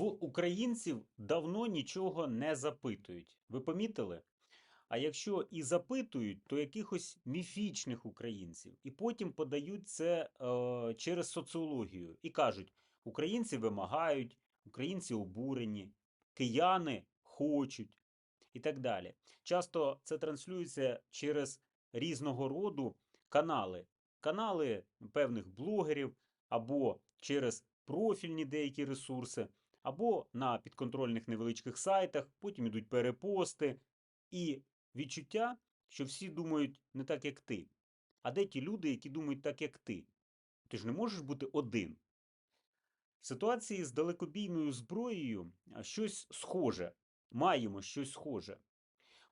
В українців давно нічого не запитують. Ви помітили? А якщо і запитують, то якихось міфічних українців, і потім подають це е, через соціологію і кажуть: українці вимагають, українці обурені, кияни хочуть і так далі. Часто це транслюється через різного роду канали, канали певних блогерів або через профільні деякі ресурси або на підконтрольних невеличких сайтах, потім йдуть перепости, і відчуття, що всі думають не так, як ти. А де ті люди, які думають так, як ти? Ти ж не можеш бути один. В ситуації з далекобійною зброєю щось схоже. Маємо щось схоже.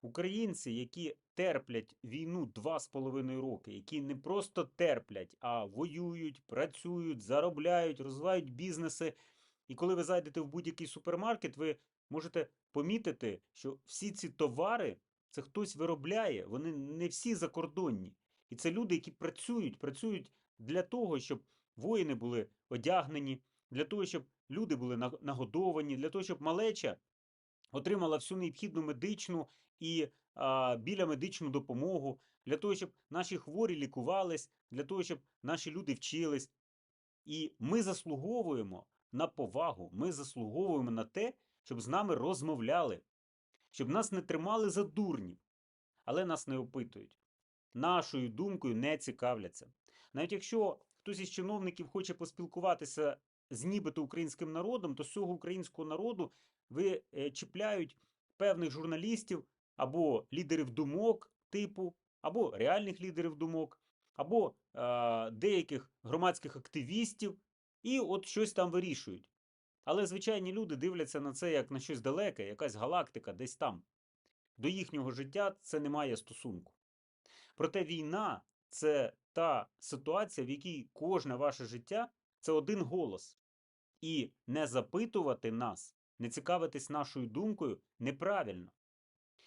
Українці, які терплять війну два з половиною роки, які не просто терплять, а воюють, працюють, заробляють, розвивають бізнеси і коли ви зайдете в будь-який супермаркет, ви можете помітити, що всі ці товари це хтось виробляє, вони не всі закордонні. І це люди, які працюють, працюють для того, щоб воїни були одягнені, для того, щоб люди були нагодовані, для того, щоб малеча отримала всю необхідну медичну і а, біля медичну допомогу, для того, щоб наші хворі лікувались, для того, щоб наші люди вчились. І ми заслуговуємо на повагу, ми заслуговуємо на те, щоб з нами розмовляли, щоб нас не тримали за дурнів, але нас не опитують. Нашою думкою не цікавляться. Навіть якщо хтось із чиновників хоче поспілкуватися з нібито українським народом, то з цього українського народу ви е, чіпляють певних журналістів або лідерів думок типу, або реальних лідерів думок, або е, деяких громадських активістів, і от щось там вирішують. Але звичайні люди дивляться на це як на щось далеке, якась галактика десь там. До їхнього життя це не має стосунку. Проте війна це та ситуація, в якій кожне ваше життя це один голос. І не запитувати нас, не цікавитись нашою думкою неправильно.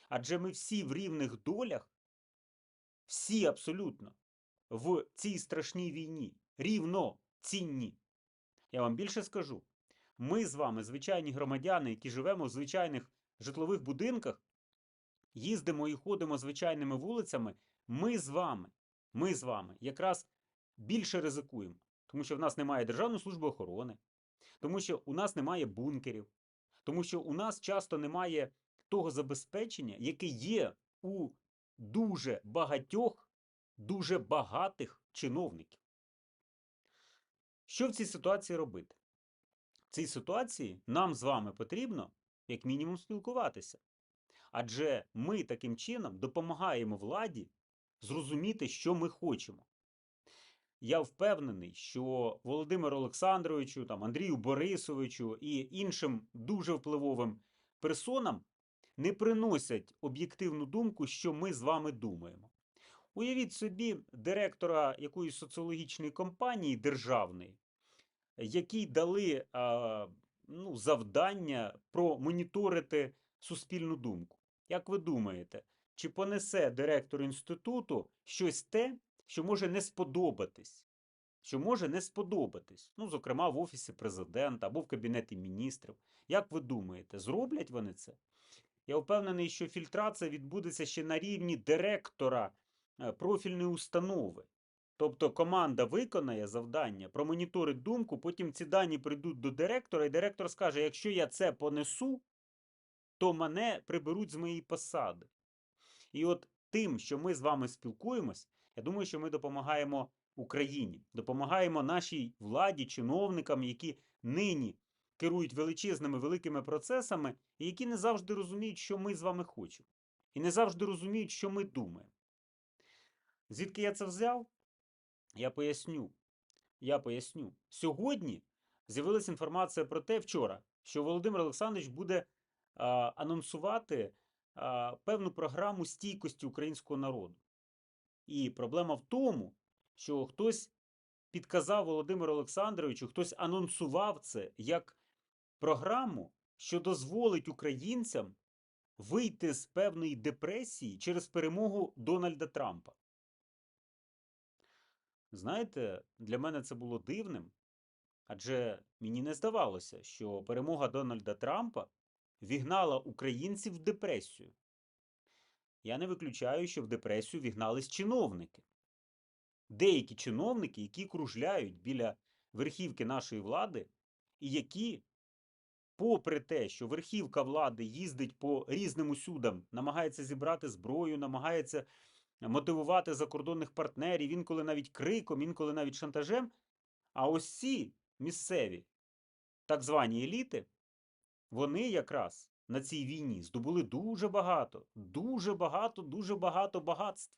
Адже ми всі в рівних долях, всі абсолютно в цій страшній війні рівно цінні. Я вам більше скажу: ми з вами, звичайні громадяни, які живемо в звичайних житлових будинках, їздимо і ходимо звичайними вулицями. Ми з вами, ми з вами якраз більше ризикуємо, тому що в нас немає Державної служби охорони, тому що у нас немає бункерів, тому що у нас часто немає того забезпечення, яке є у дуже багатьох, дуже багатих чиновників. Що в цій ситуації робити? В цій ситуації нам з вами потрібно, як мінімум, спілкуватися. Адже ми таким чином допомагаємо владі зрозуміти, що ми хочемо. Я впевнений, що Володимиру Олександровичу, там, Андрію Борисовичу і іншим дуже впливовим персонам не приносять об'єктивну думку, що ми з вами думаємо. Уявіть собі директора якоїсь соціологічної компанії державної, якій дали ну, завдання промоніторити суспільну думку. Як ви думаєте, чи понесе директор інституту щось те, що може не сподобатись? Що може не сподобатись, ну, зокрема, в Офісі президента або в Кабінеті міністрів. Як ви думаєте, зроблять вони це? Я впевнений, що фільтрація відбудеться ще на рівні директора Е, профільної установи. Тобто команда виконає завдання, промоніторить думку, потім ці дані прийдуть до директора, і директор скаже: якщо я це понесу, то мене приберуть з моєї посади. І от тим, що ми з вами спілкуємось, я думаю, що ми допомагаємо Україні, допомагаємо нашій владі, чиновникам, які нині керують величезними великими процесами, і які не завжди розуміють, що ми з вами хочемо. І не завжди розуміють, що ми думаємо. Звідки я це взяв? Я поясню. Я поясню. Сьогодні з'явилася інформація про те вчора, що Володимир Олександрович буде а, анонсувати а, певну програму стійкості українського народу. І проблема в тому, що хтось підказав Володимиру Олександровичу, хтось анонсував це як програму, що дозволить українцям вийти з певної депресії через перемогу Дональда Трампа. Знаєте, для мене це було дивним, адже мені не здавалося, що перемога Дональда Трампа вігнала українців в депресію. Я не виключаю, що в депресію вігнались чиновники. Деякі чиновники, які кружляють біля верхівки нашої влади, і які, попри те, що верхівка влади їздить по різним усюдам, намагається зібрати зброю, намагається мотивувати закордонних партнерів, інколи навіть криком, інколи навіть шантажем. А ось ці місцеві так звані еліти, вони якраз на цій війні здобули дуже багато, дуже багато, дуже багато багатств.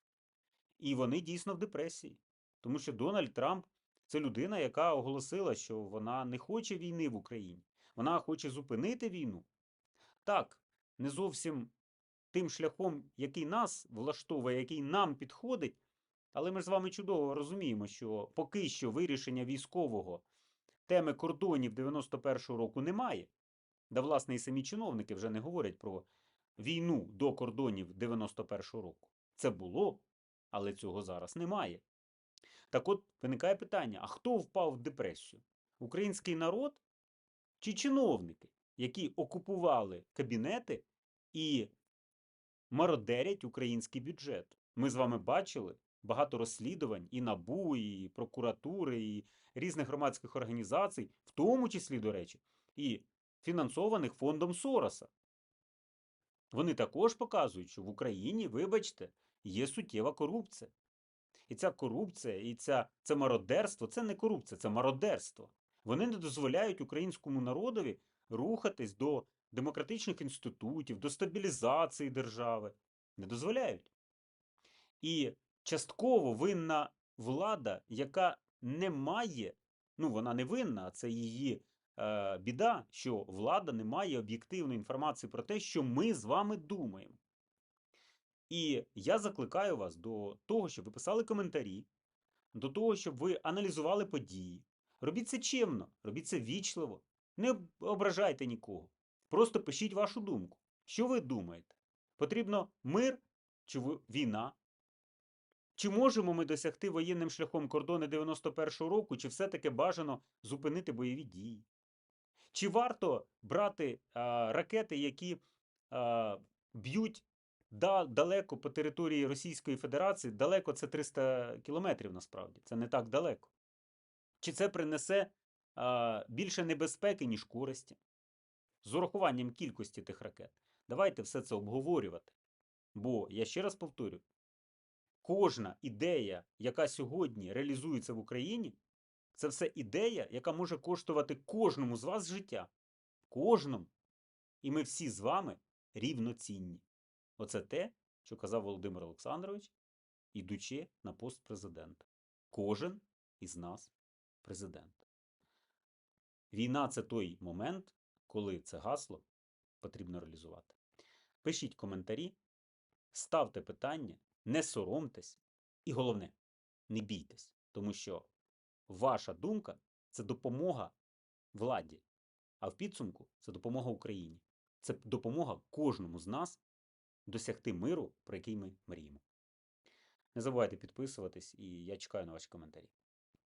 І вони дійсно в депресії. Тому що Дональд Трамп це людина, яка оголосила, що вона не хоче війни в Україні. Вона хоче зупинити війну. Так, не зовсім тим шляхом, який нас влаштовує, який нам підходить. Але ми ж з вами чудово розуміємо, що поки що вирішення військового теми кордонів 91-го року немає. Да, власне, і самі чиновники вже не говорять про війну до кордонів 91-го року. Це було, але цього зараз немає. Так от виникає питання: а хто впав в депресію? Український народ чи чиновники, які окупували кабінети і мародерять український бюджет? Ми з вами бачили багато розслідувань і НАБУ, і прокуратури, і різних громадських організацій, в тому числі, до речі, і фінансованих фондом Сороса. Вони також показують, що в Україні, вибачте, є суттєва корупція. І ця корупція, і ця, це мародерство це не корупція, це мародерство. Вони не дозволяють українському народові рухатись до демократичних інститутів, до стабілізації держави. Не дозволяють. І частково винна влада, яка не має, ну вона не винна, а це її е, біда, що влада не має об'єктивної інформації про те, що ми з вами думаємо. І я закликаю вас до того, щоб ви писали коментарі, до того, щоб ви аналізували події. Робіть це чемно, робіть це вічливо, не ображайте нікого. Просто пишіть вашу думку. Що ви думаєте? Потрібно мир чи війна? Чи можемо ми досягти воєнним шляхом кордони 91-го року, чи все-таки бажано зупинити бойові дії? Чи варто брати а, ракети, які а, б'ють да, далеко по території Російської Федерації? Далеко це 300 кілометрів насправді, це не так далеко. Чи це принесе а, більше небезпеки, ніж користі? З урахуванням кількості тих ракет. Давайте все це обговорювати. Бо, я ще раз повторю, кожна ідея, яка сьогодні реалізується в Україні, це все ідея, яка може коштувати кожному з вас життя. Кожному. І ми всі з вами рівноцінні. Оце те, що казав Володимир Олександрович, ідучи на пост президента. Кожен із нас президент. Війна це той момент, коли це гасло потрібно реалізувати. Пишіть коментарі, ставте питання, не соромтесь, і головне, не бійтесь, тому що ваша думка це допомога владі, а в підсумку це допомога Україні. Це допомога кожному з нас досягти миру, про який ми мріємо. Не забувайте підписуватись, і я чекаю на ваші коментарі.